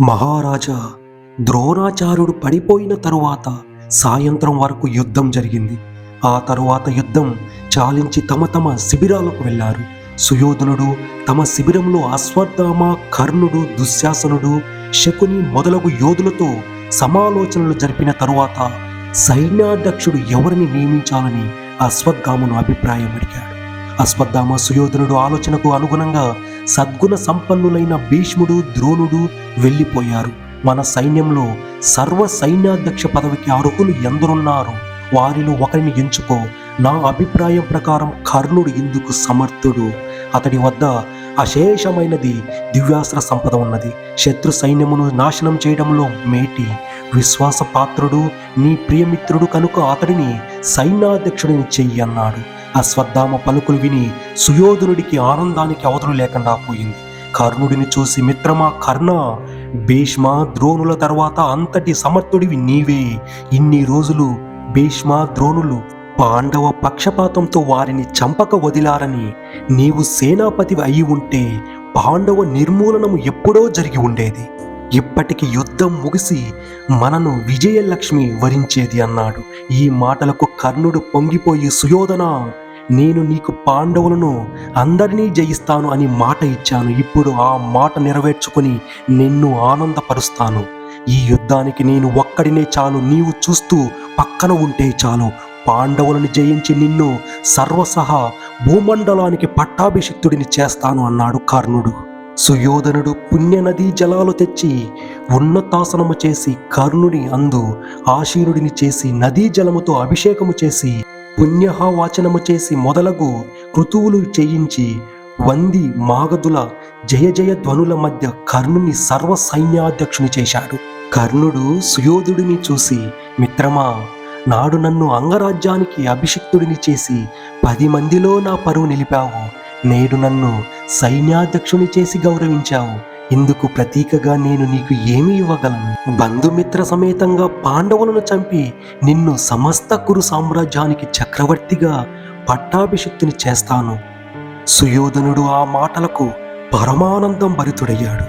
మహారాజా ద్రోణాచార్యుడు పడిపోయిన తరువాత సాయంత్రం వరకు యుద్ధం జరిగింది. ఆ తరువాత యుద్ధం చాలించి తమ తమ శిబిరాలకు వెళ్ళారు. సుయోధనుడు తమ శిబిరంలో అశ్వత్థామ కర్ణుడు దుశ్శాసనుడు శకుని మొదలగు యోధులతో సమాలోచనలు జరిపిన తరువాత సైన్యాధ్యక్షుడు ఎవరిని నియమించాలని అశ్వత్థామను అభిప్రాయం అడిగాడు అశ్వత్థామ సుయోధనుడు ఆలోచనకు అనుగుణంగా సద్గుణ సంపన్నులైన భీష్ముడు ద్రోణుడు వెళ్ళిపోయారు. మన సైన్యంలో సర్వ సైన్యాధ్యక్ష పదవికి అర్హులు ఎందరున్నారు? వారిలో ఒకరిని ఎంచుకో. నా అభిప్రాయం ప్రకారం కర్ణుడు ఇందుకు సమర్థుడు. అతడి వద్ద అశేషమైనది దివ్యాస్త్ర సంపద ఉన్నది. శత్రు సైన్యమును నాశనం చేయడంలో మేటి. విశ్వాసపాత్రుడు నీ ప్రియమిత్రుడు కనుక అతడిని సైన్యాధ్యక్షుడిని చెయ్యి అన్నాడు అశ్వత్థామ పలుకులు విని సుయోధనుడికి ఆనందానికి అవతలు లేకుండా పోయింది. కర్ణుడిని చూసి మిత్రమా కర్ణ భీష్మ ద్రోణుల తర్వాత అంతటి సమర్థుడివి నీవే. ఇన్ని రోజులు భీష్మ ద్రోణులు పాండవ పక్షపాతంతో వారిని చంపక వదిలారని నీవు సేనాపతి అయి ఉంటే పాండవ నిర్మూలనము ఎప్పుడో జరిగి ఉండేది. ఇప్పటికి యుద్ధం ముగిసి మనను విజయలక్ష్మి వరించేది అన్నాడు. ఈ మాటలకు కర్ణుడు పొంగిపోయి సుయోధన నేను నీకు పాండవులను అందరినీ జయిస్తాను అని మాట ఇచ్చాను. ఇప్పుడు ఆ మాట నెరవేర్చుకుని నిన్ను ఆనందపరుస్తాను. ఈ యుద్ధానికి నేను ఒక్కడినే చాలు. నీవు చూస్తూ పక్కన ఉంటే చాలు. పాండవులను జయించి నిన్ను సర్వసహ భూమండలానికి పట్టాభిషిక్తుడిని చేస్తాను అన్నాడు కర్ణుడు. సుయోధనుడు పుణ్యనదీ జలాలు తెచ్చి ఉన్నతాసనము చేసి కర్ణుని అందు ఆశీనుడిని చేసి నదీ జలముతో అభిషేకము చేసి పుణ్యహావాచనము చేసి మొదలగు కృతువులు చేయించి వంది మాగదుల జయ జయ ధ్వనుల మధ్య కర్ణుని సర్వ సైన్యాధ్యక్షుని చేశాడు. కర్ణుడు సుయోధుడిని చూసి మిత్రమా నాడు నన్ను అంగరాజ్యానికి అభిషిక్తుడిని చేసి పది మందిలో నా పరువు నిలిపావు. నేడు నన్ను సైన్యాధ్యక్షుని చేసి గౌరవించావు. ఇందుకు ప్రతీకగా నేను నీకు ఏమి ఇవ్వగలను? బంధుమిత్ర సమేతంగా పాండవులను చంపి నిన్ను సమస్త కురు సామ్రాజ్యానికి చక్రవర్తిగా పట్టాభిషిక్తుని చేస్తాను. సుయోధనుడు ఆ మాటలకు పరమానందం భరితుడయ్యాడు.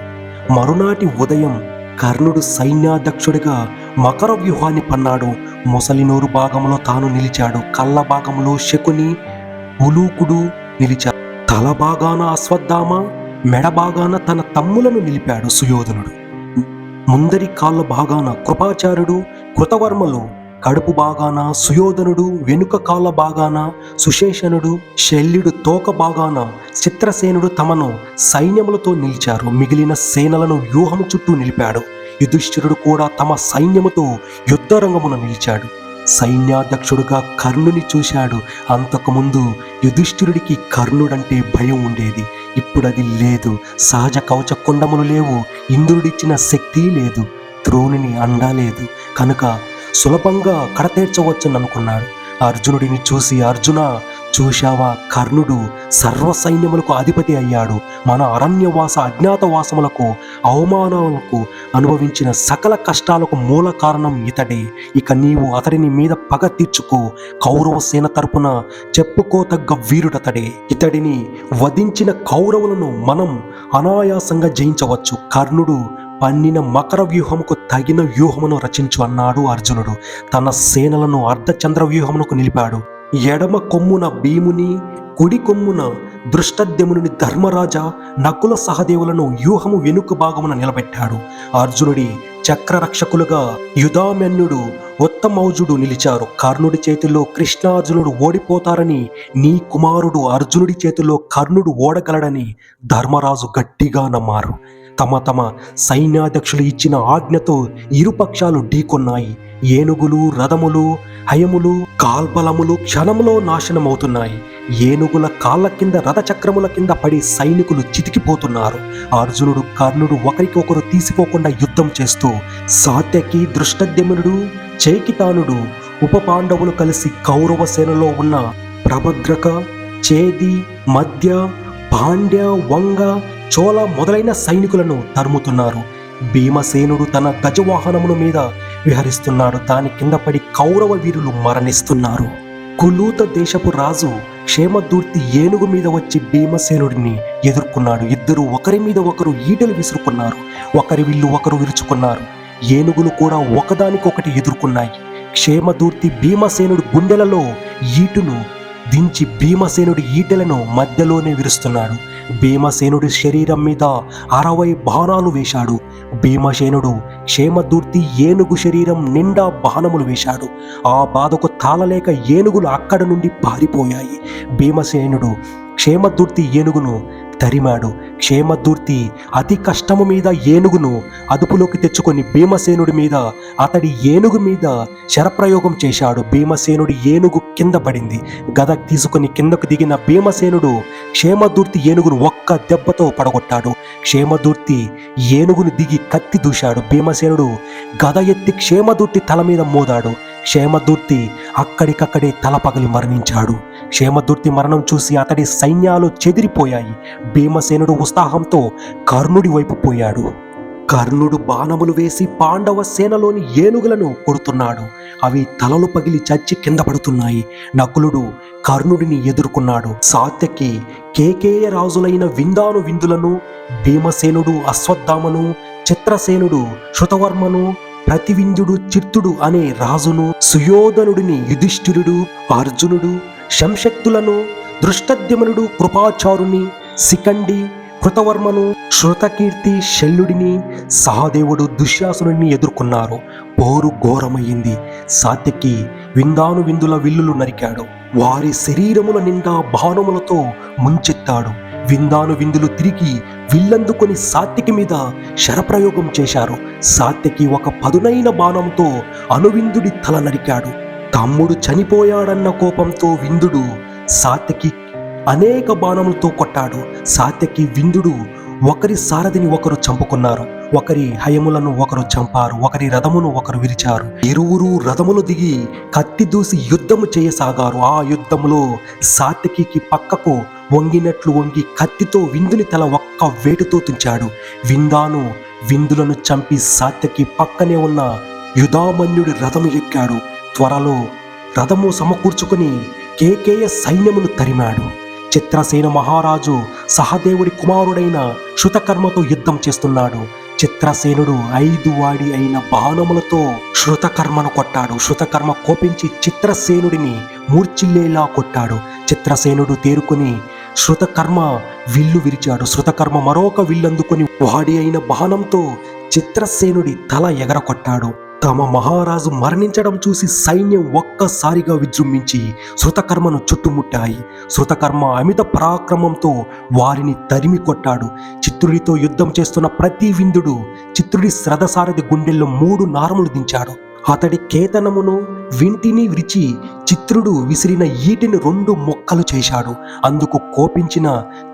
మరునాటి ఉదయం కర్ణుడు సైన్యాధ్యక్షుడిగా మకర వ్యూహాన్ని పన్నాడు. ముసలినూరు భాగంలో తాను నిలిచాడు. కళ్ళ భాగంలో శకుని ఉలూకుడు నిలిచాడు. తల భాగాన అశ్వత్థామ మెడ భాగాన తన తమ్ములను నిలిపాడు సుయోధనుడు. ముందరి కాళ్ళ భాగాన కృపాచార్యుడు కృతవర్మలు కడుపు భాగాన సుయోధనుడు వెనుక కాళ్ళ భాగాన సుశేషనుడు శల్యుడు తోక భాగాన చిత్రసేనుడు తమను సైన్యములతో నిలిచారు. మిగిలిన సేనలను వ్యూహము చుట్టూ నిలిపాడు. యుధిష్ఠిరుడు కూడా తమ సైన్యముతో యుద్ధరంగమున నిలిచాడు. సైన్యాధ్యక్షుడుగా కర్ణుని చూశాడు. అంతకుముందు యుధిష్ఠిరుడికి కర్ణుడంటే భయం ఉండేది. ఇప్పుడు అది లేదు. సహజ కవచ కుండములు లేవు. ఇంద్రుడిచ్చిన శక్తి లేదు. ద్రోణుని అండా లేదు. కనుక సులభంగా కడతీర్చవచ్చని అనుకున్నాడు అర్జునుడిని చూసి అర్జున చూశావా? కర్ణుడు సర్వ సైన్యములకు అధిపతి అయ్యాడు. మన అరణ్యవాస అజ్ఞాతవాసములకు అవమానాలకు అనుభవించిన సకల కష్టాలకు మూల కారణం ఇతడే. ఇక నీవు అతడిని మీద పగ తీర్చుకో. కౌరవ సేన తరపున చెప్పుకోతగ్గ వీరుడతడే. ఇతడిని వధించిన కౌరవులను మనం అనాయాసంగా జయించవచ్చు. కర్ణుడు పన్నిన మకర వ్యూహముకు తగిన వ్యూహమును రచించు అన్నాడు అర్జునుడు. తన సేనలను అర్ధచంద్ర వ్యూహమునకు నిలిపాడు. ఎడమ కొమ్మున భీముని కుడి కొమ్మున దృష్టద్యముని ధర్మరాజ నకుల సహదేవులను వ్యూహము వెనుక భాగమున నిలబెట్టాడు. అర్జునుడి చక్రరక్షకులుగా యుధామన్యుడు ఉత్తమౌజుడు నిలిచారు. కర్ణుడి చేతిలో కృష్ణార్జునుడు ఓడిపోతారని నీ కుమారుడు అర్జునుడి చేతిలో కర్ణుడు ఓడగలడని ధర్మరాజు గట్టిగా నమ్మారు. తమ తమ సైన్యాధ్యక్షులు ఇచ్చిన ఆజ్ఞతో ఇరుపక్షాలు ఢీకొన్నాయి. ఏనుగులు రథములు హయములు కాల్బలములు క్షణములో నాశనమవుతున్నాయి. ఏనుగుల కాళ్ళ కింద రథచక్రముల కింద పడి సైనికులు చితికిపోతున్నారు. అర్జునుడు కర్ణుడు ఒకరికొకరు తీసిపోకుండా యుద్ధం చేస్తూ సాత్యకి దృష్టద్యమునుడు చేకితానుడు ఉప పాండవులు కలిసి కౌరవ సేనలో ఉన్న ప్రభద్రక చేది మధ్య పాండ్య వంగ చోళ మొదలైన సైనికులను తరుముతున్నారు. భీమసేనుడు తన గజవాహనముల మీద విహరిస్తున్నాడు. దాని కింద పడి కౌరవ వీరులు మరణిస్తున్నారు. కులూత దేశపు రాజు క్షేమదూర్తి ఏనుగు మీద వచ్చి భీమసేనుడిని ఎదుర్కొన్నాడు. ఇద్దరు ఒకరి మీద ఒకరు ఈటలు విసురుకున్నారు. ఒకరి విల్లు ఒకరు విరుచుకున్నారు. ఏనుగులు కూడా ఒకదానికొకటి ఎదుర్కొన్నాయి. క్షేమదూర్తి భీమసేనుడు గుండెలలో ఈటును దించి భీమసేనుడి ఈటెలను మధ్యలోనే విరుస్తున్నాడు. భీమసేనుడి శరీరం మీద అరవై బాణాలు వేశాడు. భీమసేనుడు క్షేమదూర్తి ఏనుగు శరీరం నిండా బాణములు వేశాడు. ఆ బాధకు తాళలేక ఏనుగులు అక్కడ నుండి పారిపోయాయి. భీమసేనుడు క్షేమదూర్తి ఏనుగును తరిమాడు. క్షేమదూర్తి అతి కష్టము మీద ఏనుగును అదుపులోకి తెచ్చుకొని భీమసేనుడి మీద అతడి ఏనుగు మీద శరప్రయోగం చేశాడు. భీమసేనుడి ఏనుగు కింద పడింది. గద తీసుకొని కిందకు దిగిన భీమసేనుడు క్షేమదూర్తి ఏనుగును ఒక్క దెబ్బతో పడగొట్టాడు. క్షేమదూర్తి ఏనుగును దిగి కత్తి దూశాడు. భీమసేనుడు గద ఎత్తి క్షేమదూర్తి తల మీద మోదాడు. క్షేమదూర్తి అక్కడికక్కడే తల పగలి మరణించాడు. క్షేమదూర్తి మరణం చూసి అతడి సైన్యాలు చెదిరిపోయాయి. భీమసేనుడు ఉత్సాహంతో కర్ణుడి వైపు పోయాడు. కర్ణుడు బాణములు వేసి పాండవ సేనలోని ఏనుగులను కొడుతున్నాడు. అవి తలలు పగిలి చచ్చి కింద పడుతున్నాయి. నకులుడు కర్ణుడిని ఎదుర్కొన్నాడు. సాత్యకి కేకేయ రాజులైన విందాను విందులను భీమసేనుడు అశ్వత్థామను చిత్రసేనుడు శృతవర్మను ప్రతివిందుడు చిత్తుడు అనే రాజును సుయోధనుడిని యుధిష్ఠిరుడు అర్జునుడు శంశక్తులను దృష్టద్యమనుడు కృపాచారుని సికండి కృతవర్మను శృతకీర్తి శల్యుడిని సహదేవుడు దుశ్శాసుని ఎదుర్కొన్నారు. పోరు ఘోరమయ్యింది సాత్యకి విందాను విందుల విల్లులు నరికాడు. వారి శరీరముల నిండా బాణములతో ముంచెత్తాడు. విందాను విందులు తిరిగి విల్లందుకొని సాత్యకి మీద శరప్రయోగం చేశారు. సాత్యకి ఒక పదునైన బాణంతో అనువిందుడి తల నరికాడు. తమ్ముడు చనిపోయాడన్న కోపంతో విందుడు సాత్యకి అనేక బాణములతో కొట్టాడు. సాత్యకి విందుడు ఒకరి సారథిని ఒకరు చంపుకున్నారు. ఒకరి హయములను ఒకరు చంపారు. ఒకరి రథమును ఒకరు విరిచారు. ఇరువురు రథములు దిగి కత్తి దూసి యుద్ధము చేయసాగారు. ఆ యుద్ధములో సాత్యకి పక్కకు వంగినట్లు వంగి కత్తితో విందుని తల ఒక్క వేటుతో తుంచాడు. విందాను విందులను చంపి సాత్యకి పక్కనే ఉన్న యుధామన్యుడి రథము ఎక్కాడు. త్వరలో రథము సమకూర్చుకుని కేకేయ సైన్యమును తరిమాడు. చిత్రసేన మహారాజు సహదేవుడి కుమారుడైన శృతకర్మతో యుద్ధం చేస్తున్నాడు. చిత్రసేనుడు ఐదు వాడి అయిన బాణములతో శృతకర్మను కొట్టాడు. శృతకర్మ కోపించి చిత్రసేనుడిని మూర్చిల్లేలా కొట్టాడు. చిత్రసేనుడు తేరుకుని శృతకర్మ విల్లు విరిచాడు. శృతకర్మ మరొక విల్లందుకొని వాడి అయిన బాణంతో చిత్రసేనుడి తల ఎగరకొట్టాడు. తమ మహారాజు మరణించడం చూసి సైన్యం ఒక్కసారిగా విజృంభించి శృతకర్మను చుట్టుముట్టాయి. శృతకర్మ అమిత పరాక్రమంతో వారిని తరిమి కొట్టాడు. చిత్రుడితో యుద్ధం చేస్తున్న ప్రతి విందుడు చిత్రుడి శ్రదసారథి గుండెల్లో మూడు నారములు దించాడు. అతడి కేతనమును వింటిని విరిచి చిత్రుడు విసిరిన ఈటిని రెండు మొక్కలు చేశాడు. అందుకు కోపించిన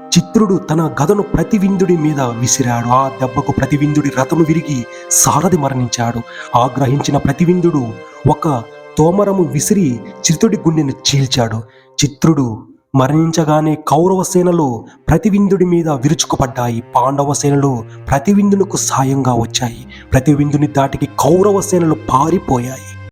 చిత్రుడు తన గదను ప్రతివిందుడి మీద విసిరాడు. ఆ దెబ్బకు ప్రతివిందుడి రథము విరిగి సారథి మరణించాడు. ఆగ్రహించిన ప్రతివిందుడు ఒక తోమరము విసిరి చిత్రుడి గుండెను చీల్చాడు. చిత్రుడు మరణించగానే కౌరవ సేనలు ప్రతివిందుడి మీద విరుచుకుపడ్డాయి. పాండవ సేనలు ప్రతివిందునకు సాయంగా వచ్చాయి. ప్రతివిందుని దాటికి కౌరవ సేనలు పారిపోయాయి.